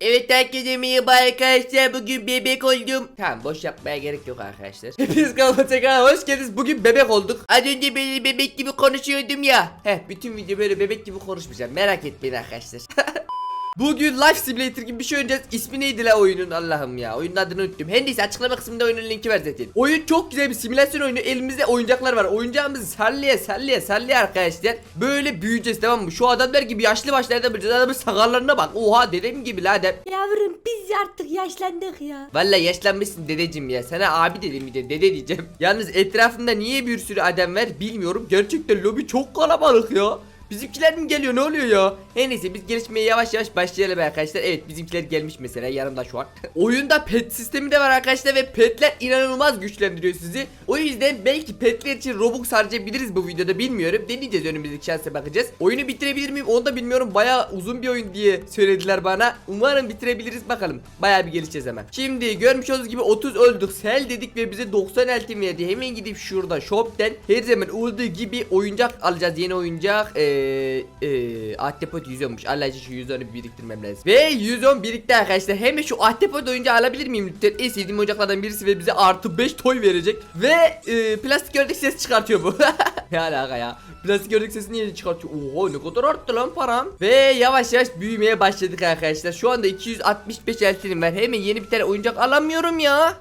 Evet herkese merhaba arkadaşlar bugün bebek oldum. Tamam boş yapmaya gerek yok arkadaşlar. Hepiniz kanalıma tekrar hoş geldiniz. Bugün bebek olduk. Az önce böyle bebek gibi konuşuyordum ya. Heh bütün video böyle bebek gibi konuşmayacağım. Merak etmeyin arkadaşlar. Bugün Life Simulator gibi bir şey oynayacağız. İsmi neydi la oyunun Allah'ım ya. Oyunun adını unuttum. Her neyse açıklama kısmında oyunun linki var zaten. Oyun çok güzel bir simülasyon oyunu. Elimizde oyuncaklar var. Oyuncağımızı sallaya sallaya sallaya arkadaşlar. Böyle büyüyeceğiz tamam mı? Şu adamlar gibi yaşlı başlarda bulacağız. Adamın sakallarına bak. Oha dedem gibi la adam. Yavrum biz artık yaşlandık ya. Valla yaşlanmışsın dedeciğim ya. Sana abi dedim bir de dede diyeceğim. Yalnız etrafımda niye bir sürü adam var bilmiyorum. Gerçekten lobi çok kalabalık ya. Bizimkiler mi geliyor ne oluyor ya? Her neyse biz gelişmeye yavaş yavaş başlayalım arkadaşlar. Evet bizimkiler gelmiş mesela yanımda şu an. Oyunda pet sistemi de var arkadaşlar ve petler inanılmaz güçlendiriyor sizi. O yüzden belki petler için Robux harcayabiliriz bu videoda bilmiyorum. Deneyeceğiz önümüzdeki şansa bakacağız. Oyunu bitirebilir miyim onu da bilmiyorum. Baya uzun bir oyun diye söylediler bana. Umarım bitirebiliriz bakalım. Baya bir gelişeceğiz hemen. Şimdi görmüş olduğunuz gibi 30 öldük. Sel dedik ve bize 90 eltim verdi. Hemen gidip şurada shop'ten her zaman olduğu gibi oyuncak alacağız. Yeni oyuncak. Eee eee Ahtapot 110'muş. Allah için şu 110'u biriktirmem lazım. Ve 110 birikti arkadaşlar. Hemen şu Ahtapot oyuncağı alabilir miyim lütfen? En sevdiğim oyuncaklardan birisi ve bize artı 5 toy verecek. Ve eee, plastik ördek ses çıkartıyor bu. ne alaka ya? Plastik ördek sesi niye çıkartıyor? Oha ne kadar arttı lan param. Ve yavaş yavaş büyümeye başladık arkadaşlar. Şu anda 265 eltinim var. Hemen yeni bir tane oyuncak alamıyorum ya.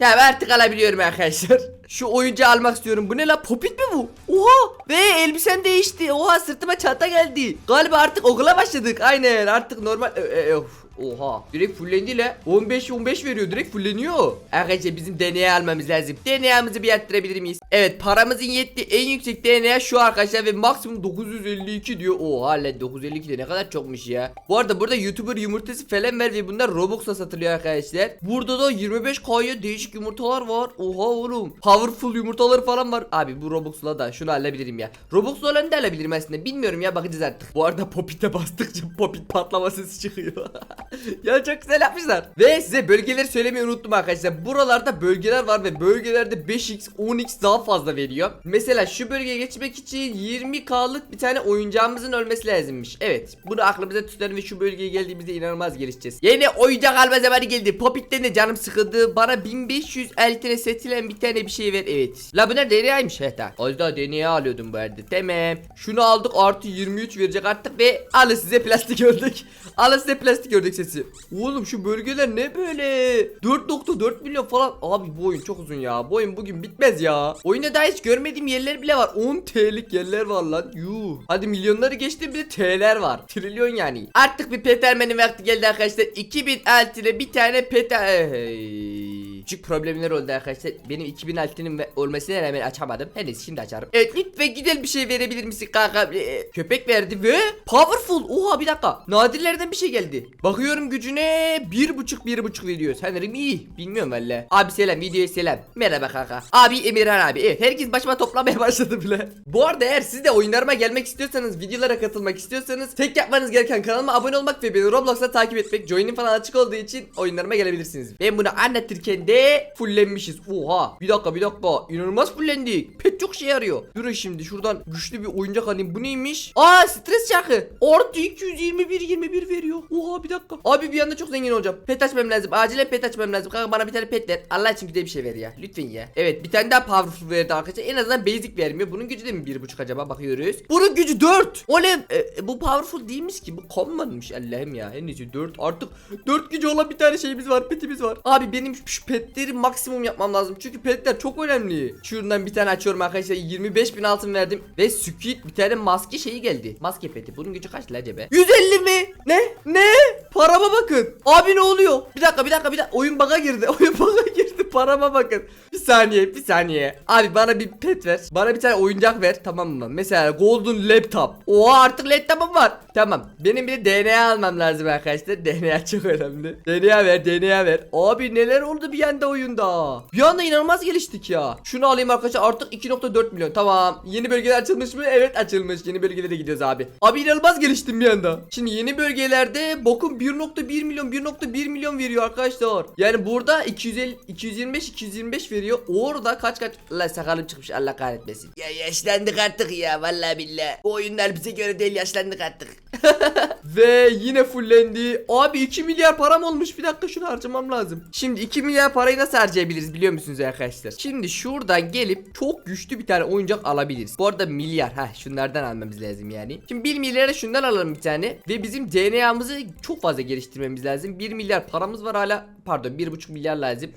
Ben artık alabiliyorum arkadaşlar. Şu oyuncağı almak istiyorum. Bu ne la? Popit mi bu? Oha! Ve elbisem değişti. Oha sırtıma çanta geldi. Galiba artık okula başladık. Aynen artık normal. Of. Oha. Direkt fullendi la. 15 15 veriyor direkt fulleniyor. Arkadaşlar bizim DNA almamız lazım. DNA'mızı bir arttırabilir miyiz? Evet paramızın yettiği en yüksek DNA şu arkadaşlar Ve maksimum 952 diyor. Oha lan 952 de ne kadar çokmuş ya. Bu arada burada YouTuber yumurtası falan var Ve bunlar Robux'la satılıyor arkadaşlar. Burada da 25K'ya değişik yumurtalar var. Oha oğlum. Powerful yumurtaları falan var. Abi bu Robux'la da şunu alabilirim ya. Robux'la olanı da alabilirim aslında. Bilmiyorum ya bakacağız artık. Bu arada Popit'e bastıkça Popit patlama sesi çıkıyor ya çok güzel yapmışlar. Ve size bölgeleri söylemeyi unuttum arkadaşlar. Buralarda bölgeler var ve bölgelerde 5x 10x daha fazla veriyor. Mesela şu bölgeye geçmek için 20k'lık bir tane oyuncağımızın ölmesi lazımmış. Evet bunu aklımıza tutalım ve şu bölgeye geldiğimizde inanılmaz gelişeceğiz. Yeni oyuncak alma zamanı geldi. Popit'ten de canım sıkıldı. Bana 1500 eltine setilen bir tane bir şey ver. Evet. La bunlar DNA'ymış. Tamam. Az daha DNA alıyordum bu arada. Tamam. Şunu aldık artı 23 verecek artık ve alın size plastik ördek. alın size plastik ördek sesi. Oğlum şu bölgeler ne böyle? 4.4 milyon falan. Abi bu oyun çok uzun ya. Bu oyun bugün bitmez ya. Oyunda daha hiç görmediğim yerler bile var. 10 TL'lik yerler var lan. Yuh. Hadi milyonları geçti bir de TL'ler var. Trilyon yani. Artık bir petermenin vakti geldi arkadaşlar. 2000 altine bir tane peter... Hey. Küçük problemler oldu arkadaşlar. Benim 2000 altının olmasına rağmen açamadım. Her neyse şimdi açarım. Evet lütfen güzel bir şey verebilir misin kanka? Ee, köpek verdi ve powerful. Oha bir dakika. Nadirlerden bir şey geldi. Bakıyorum gücüne bir buçuk bir buçuk veriyor. Sanırım iyi. Bilmiyorum valla. Abi selam videoya selam. Merhaba kanka. Abi Emirhan abi. Evet herkes başıma toplamaya başladı bile. Bu arada eğer siz de oyunlarıma gelmek istiyorsanız videolara katılmak istiyorsanız tek yapmanız gereken kanalıma abone olmak ve beni Roblox'ta takip etmek. Join'in falan açık olduğu için oyunlarıma gelebilirsiniz. Ben bunu anlatırken de fullenmişiz. Oha. Bir dakika bir dakika. İnanılmaz fullendik. Pek çok şey yarıyor. Durun şimdi şuradan güçlü bir oyuncak alayım. Bu neymiş? Aa stres çarkı. Artı 221 21 veriyor. Oha bir dakika. Abi bir anda çok zengin olacağım. Pet açmam lazım. Acilen pet açmam lazım. Kanka bana bir tane pet ver. Allah için güzel bir şey ver ya. Lütfen ya. Evet bir tane daha powerful verdi arkadaşlar. En azından basic vermiyor. Bunun gücü de mi 1.5 acaba bakıyoruz. Bunun gücü 4. Olem. E, bu powerful değilmiş ki. Bu common'mış Allah'ım ya. En iyisi 4. Artık 4 gücü olan bir tane şeyimiz var. Petimiz var. Abi benim şu petleri maksimum yapmam lazım. Çünkü petler çok önemli. Şuradan bir tane açıyorum arkadaşlar. 25 bin altın verdim. Ve Squid bir tane maske şeyi geldi. Maske peti. Bunun gücü kaç la acaba? 150 mi? Ne? Ne? Parama bakın. Abi ne oluyor? Bir dakika bir dakika bir dakika. Oyun bug'a girdi. Oyun bug'a girdi. Parama bakın. Bir saniye bir saniye. Abi bana bir pet ver. Bana bir tane oyuncak ver. Tamam mı? Mesela golden laptop. Oha artık laptopum var. Tamam. Benim bir de DNA almam lazım arkadaşlar. DNA çok önemli. DNA ver DNA ver. Abi neler oldu bir anda oyunda. Bir anda inanılmaz geliştik ya. Şunu alayım arkadaşlar artık 2.4 milyon. Tamam. Yeni bölgeler açılmış mı? Evet açılmış. Yeni bölgelere gidiyoruz abi. Abi inanılmaz geliştim bir anda. Şimdi yeni bölgelerde bokun bir 1.1 milyon 1.1 milyon veriyor arkadaşlar. Yani burada 250 225 225 veriyor. Orada kaç kaç la sakalım çıkmış Allah kahretmesin. Ya yaşlandık artık ya vallahi billahi. Bu oyunlar bize göre değil yaşlandık artık. Ve yine fullendi. Abi 2 milyar param olmuş. Bir dakika şunu harcamam lazım. Şimdi 2 milyar parayı nasıl harcayabiliriz biliyor musunuz arkadaşlar? Şimdi şuradan gelip çok güçlü bir tane oyuncak alabiliriz. Bu arada milyar. ha şunlardan almamız lazım yani. Şimdi 1 milyara şundan alalım bir tane. Ve bizim DNA'mızı çok fazla geliştirmemiz lazım. 1 milyar paramız var hala. Pardon 1,5 milyar lazım.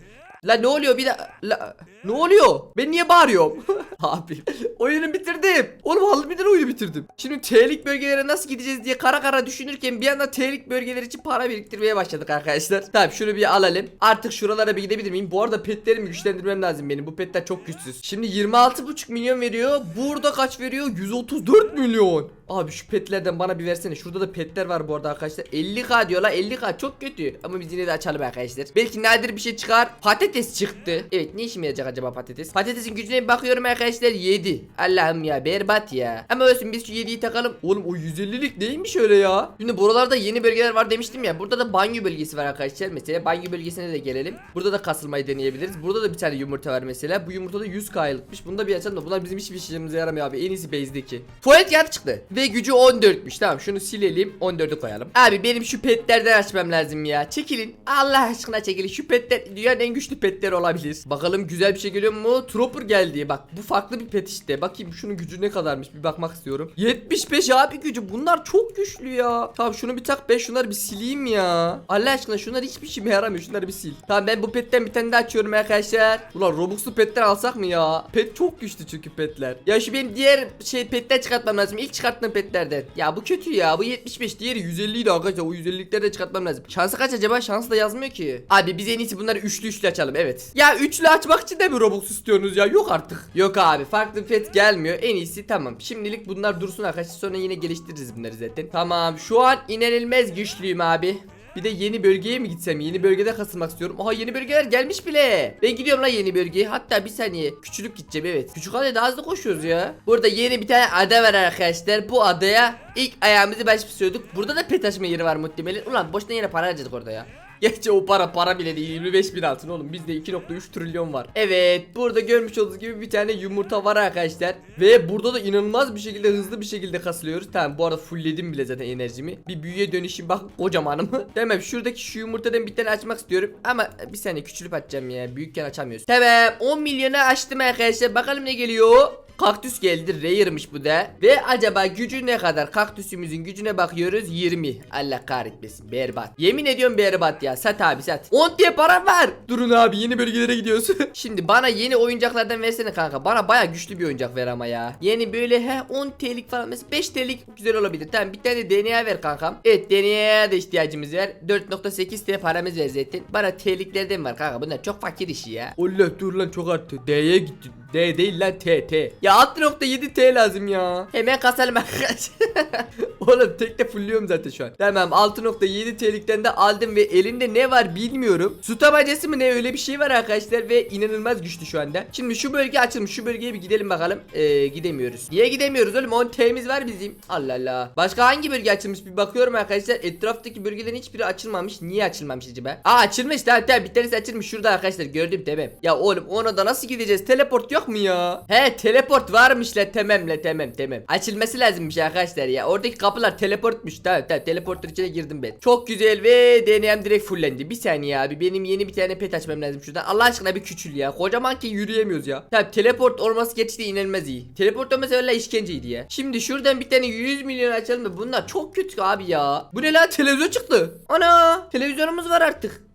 La ne oluyor bir de la ne oluyor? Ben niye bağırıyorum? Abi oyunu bitirdim. Oğlum harbiden oyunu bitirdim. Şimdi tehlike bölgelere nasıl gideceğiz diye kara kara düşünürken bir anda tehlike bölgeleri için para biriktirmeye başladık arkadaşlar. Tamam şunu bir alalım. Artık şuralara bir gidebilir miyim? Bu arada petlerimi güçlendirmem lazım benim. Bu petler çok güçsüz. Şimdi 26,5 milyon veriyor. Burada kaç veriyor? 134 milyon. Abi şu petlerden bana bir versene. Şurada da petler var bu arada arkadaşlar. 50k diyorlar. 50k çok kötü. Ama biz yine de açalım arkadaşlar. Belki nadir bir şey çıkar. Patates çıktı. Evet ne işime yarayacak acaba patates? Patatesin gücüne bakıyorum arkadaşlar 7. Allah'ım ya berbat ya. Ama olsun biz şu 7'yi takalım. Oğlum o 150'lik neymiş öyle ya? Şimdi buralarda yeni bölgeler var demiştim ya. Burada da banyo bölgesi var arkadaşlar. Mesela banyo bölgesine de gelelim. Burada da kasılmayı deneyebiliriz. Burada da bir tane yumurta var mesela. Bu yumurta da 100k yıllıkmış. Bunu da bir açalım da bunlar bizim hiçbir işimize yaramıyor abi. En iyisi base'deki. Tuvalet kağıdı çıktı. Ve gücü 14'müş. Tamam şunu silelim. 14'ü koyalım. Abi benim şu petlerden açmam lazım ya. Çekilin. Allah aşkına çekilin. Şu petler dünyanın en güçlü petleri olabilir. Bakalım güzel bir şey geliyor mu? Trooper geldi. Bak bu farklı bir pet işte. Bakayım şunun gücü ne kadarmış bir bakmak istiyorum. 75 abi gücü. Bunlar çok güçlü ya. Tamam şunu bir tak ben şunları bir sileyim ya. Allah aşkına şunlar hiçbir işime yaramıyor. Şunları bir sil. Tamam ben bu petten bir tane daha açıyorum arkadaşlar. Ulan Robux'lu petler alsak mı ya? Pet çok güçlü çünkü petler. Ya şu benim diğer şey petler çıkartmam lazım. İlk çıkarttığım petlerden. Ya bu kötü ya. Bu 75 diğeri 150 idi arkadaşlar. O 150'likleri de çıkartmam lazım. Şansı kaç acaba? Şansı da yazmıyor ki. Abi biz en iyisi bunları üçlü üçlü açalım. Evet. Ya üçlü açmak için de mi Robux istiyorsunuz ya? Yok artık. Yok abi. Farklı pet gelmiyor. En iyisi tamam. Şimdilik bunlar dursun arkadaşlar. Sonra yine geliştiririz bunları zaten. Tamam. Şu an inanılmaz güçlüyüm abi. Bir de yeni bölgeye mi gitsem? Yeni bölgede kasılmak istiyorum. Aha yeni bölgeler gelmiş bile. Ben gidiyorum lan yeni bölgeye. Hatta bir saniye. Küçülüp gideceğim evet. Küçük adaya hızlı koşuyoruz ya. Burada yeni bir tane ada var arkadaşlar. Bu adaya ilk ayağımızı başlıyorduk. Burada da pet açma yeri var muhtemelen. Ulan boşuna yine para harcadık orada ya. Gerçi o para para bile değil 25 bin altın oğlum. Bizde 2.3 trilyon var. Evet burada görmüş olduğunuz gibi bir tane yumurta var arkadaşlar. Ve burada da inanılmaz bir şekilde hızlı bir şekilde kasılıyoruz. Tamam bu arada fullledim bile zaten enerjimi. Bir büyüye dönüşüm bak kocamanım. Tamam şuradaki şu yumurtadan bir tane açmak istiyorum. Ama bir saniye küçülüp açacağım ya. Büyükken açamıyoruz. Tamam 10 milyonu açtım arkadaşlar. Bakalım ne geliyor Kaktüs geldi rare'mış bu da. Ve acaba gücü ne kadar? Kaktüsümüzün gücüne bakıyoruz 20 Allah kahretmesin berbat. Yemin ediyorum berbat ya sat abi sat. 10 diye para var. Durun abi yeni bölgelere gidiyoruz. Şimdi bana yeni oyuncaklardan versene kanka. Bana baya güçlü bir oyuncak ver ama ya. Yeni böyle he 10 TL'lik falan mesela 5 TL'lik güzel olabilir. Tamam bir tane DNA ver kankam. Evet DNA'ya da ihtiyacımız var. 4.8 TL paramız var zaten. Bana TL'liklerden var kanka. Bunlar çok fakir işi ya. Allah dur lan çok arttı. D'ye gitti D değil lan T T. Ya 6.7 T lazım ya. Hemen kasalım arkadaşlar. Oğlum tek de fullüyorum zaten şu an. Tamam 6.7 T'likten de aldım ve elimde ne var bilmiyorum. Su tabancası mı ne öyle bir şey var arkadaşlar ve inanılmaz güçlü şu anda. Şimdi şu bölge açılmış. Şu bölgeye bir gidelim bakalım. Ee, gidemiyoruz. Niye gidemiyoruz oğlum? 10 T'miz var bizim. Allah Allah. Başka hangi bölge açılmış bir bakıyorum arkadaşlar. Etraftaki bölgelerin hiçbiri açılmamış. Niye açılmamış acaba? Aa açılmış. Tamam tamam bir tanesi açılmış. Şurada arkadaşlar gördüm tamam. Ya oğlum ona da nasıl gideceğiz? Teleport yok mu ya? He teleport varmış la tamam la tamam tamam. Açılması lazımmış arkadaşlar ya. Oradaki kapılar teleportmuş. Tamam tamam teleportun içine girdim ben. Çok güzel ve DNA'm direkt fullendi. Bir saniye abi benim yeni bir tane pet açmam lazım şuradan. Allah aşkına bir küçül ya. Kocaman ki yürüyemiyoruz ya. Tamam teleport olması gerçekten inanılmaz iyi. Teleport olması öyle işkenceydi ya. Şimdi şuradan bir tane 100 milyon açalım da bunlar çok kötü abi ya. Bu ne lan televizyon çıktı. Ana televizyonumuz var artık.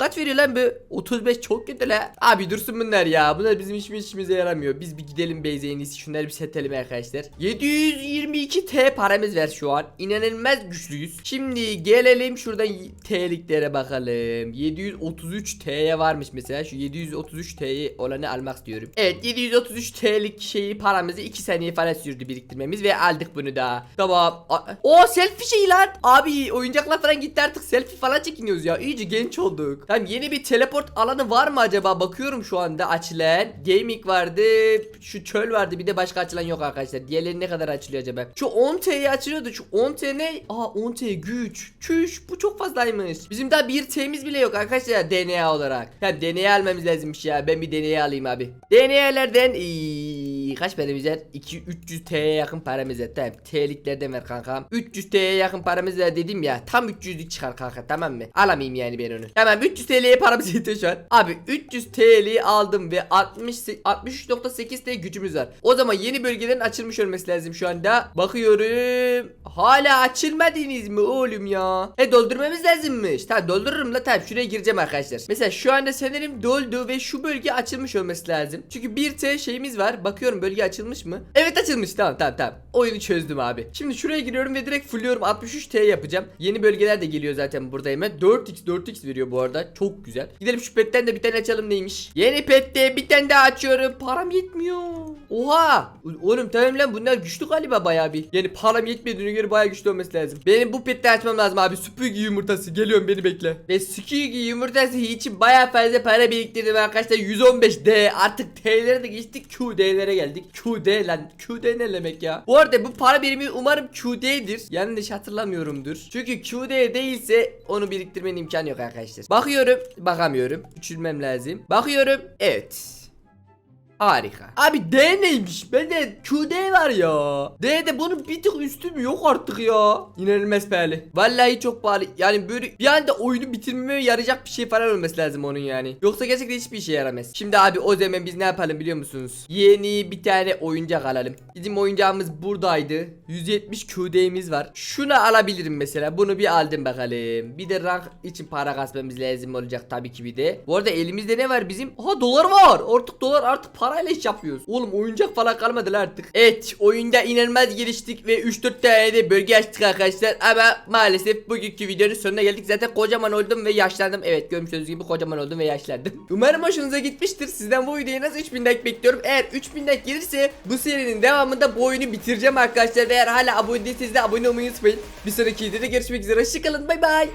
Kaç veriyor lan bu? 35 çok kötü la. Abi dursun bunlar ya. Bunlar bizim hiçbir işimize yaramıyor. Biz bir gidelim Beyze en. Şunları bir setelim arkadaşlar. 722 T paramız ver şu an. İnanılmaz güçlüyüz. Şimdi gelelim şuradan T'liklere bakalım. 733 T'ye varmış mesela. Şu 733 T'yi olanı almak istiyorum. Evet 733 T'lik şeyi paramızı 2 saniye falan sürdü biriktirmemiz ve aldık bunu da. Tamam. O selfie şeyi lan. Abi oyuncaklar falan gitti artık selfie falan çekiniyoruz ya. İyice genç olduk. Tamam yeni bir teleport alanı var mı acaba? Bakıyorum şu anda açılan. Gaming vardı. Şu çöl vardı. Bir de başka açılan yok arkadaşlar. Diğerleri ne kadar açılıyor acaba? Şu 10T'ye açılıyordu. Şu 10T ne? Aa 10T güç. Çüş. Bu çok fazlaymış. Bizim daha bir T'miz bile yok arkadaşlar DNA olarak. Hem DNA almamız lazımmış ya. Ben bir DNA alayım abi. DNA'lerden ee, kaç paramız var? 2 300 T'ye yakın paramız var. Tamam. T'liklerden ver kankam. 300 T'ye yakın paramız var dedim ya. Tam 300'lük çıkar kanka tamam mı? Alamayayım yani ben onu. Tamam 300 TL'ye paramız yetiyor şu an. Abi 300 TL'yi aldım ve 60 63.8 T gücümüz var. O zaman yeni bölgelerin açılmış olması lazım şu anda. Bakıyorum. Hala açılmadınız mı oğlum ya? He doldurmamız lazımmış. Tamam doldururum la tamam şuraya gireceğim arkadaşlar. Mesela şu anda sanırım doldu ve şu bölge açılmış olması lazım. Çünkü 1 T şeyimiz var. Bakıyorum bölge açılmış mı? Evet açılmış tamam tamam tamam. Oyunu çözdüm abi. Şimdi şuraya giriyorum ve direkt fulluyorum 63 T yapacağım. Yeni bölgeler de geliyor zaten burada hemen. 4x 4x veriyor bu arada. Çok güzel. Gidelim şu petten de bir tane açalım neymiş. Yeni pette bir tane daha açıyorum. Param yetmiyor. Oha. Oğlum tamam lan bunlar güçlü galiba bayağı bir. Yani param yetmediğine göre bayağı güçlü olması lazım. Benim bu pette açmam lazım abi. Süpürge yumurtası. Geliyorum beni bekle. Ve süpürge yumurtası için bayağı fazla para biriktirdim arkadaşlar. 115D. Artık T'lere de geçtik. QD'lere geldik. QD lan. QD ne demek ya? Bu arada bu para birimi umarım QD'dir. Yanlış hatırlamıyorumdur. Çünkü QD değilse onu biriktirmenin imkanı yok arkadaşlar. Bakıyorum. Bakamıyorum. Küçülmem lazım. Bakıyorum. Evet. Harika. Abi D neymiş? Bende QD var ya. D'de bunun bir tık üstü mü yok artık ya. İnanılmaz pahalı. Vallahi çok pahalı. Yani böyle bir anda oyunu bitirmeme yarayacak bir şey falan olması lazım onun yani. Yoksa gerçekten hiçbir işe yaramaz. Şimdi abi o zaman biz ne yapalım biliyor musunuz? Yeni bir tane oyuncak alalım. Bizim oyuncağımız buradaydı. 170 QD'miz var. Şunu alabilirim mesela. Bunu bir aldım bakalım. Bir de rank için para kasmamız lazım olacak tabii ki bir de. Bu arada elimizde ne var bizim? Aha dolar var. Artık dolar artık parayla iş yapıyoruz. Oğlum oyuncak falan kalmadı artık. Evet oyunda inanılmaz geliştik ve 3-4 tane de bölge açtık arkadaşlar. Ama maalesef bugünkü videonun sonuna geldik. Zaten kocaman oldum ve yaşlandım. Evet görmüş olduğunuz gibi kocaman oldum ve yaşlandım. Umarım hoşunuza gitmiştir. Sizden bu videoya nasıl 3000 like bekliyorum. Eğer 3000 like gelirse bu serinin devamında bu oyunu bitireceğim arkadaşlar. Eğer hala abone değilseniz de abone olmayı unutmayın. Bir sonraki videoda görüşmek üzere. Hoşçakalın. Bay bay.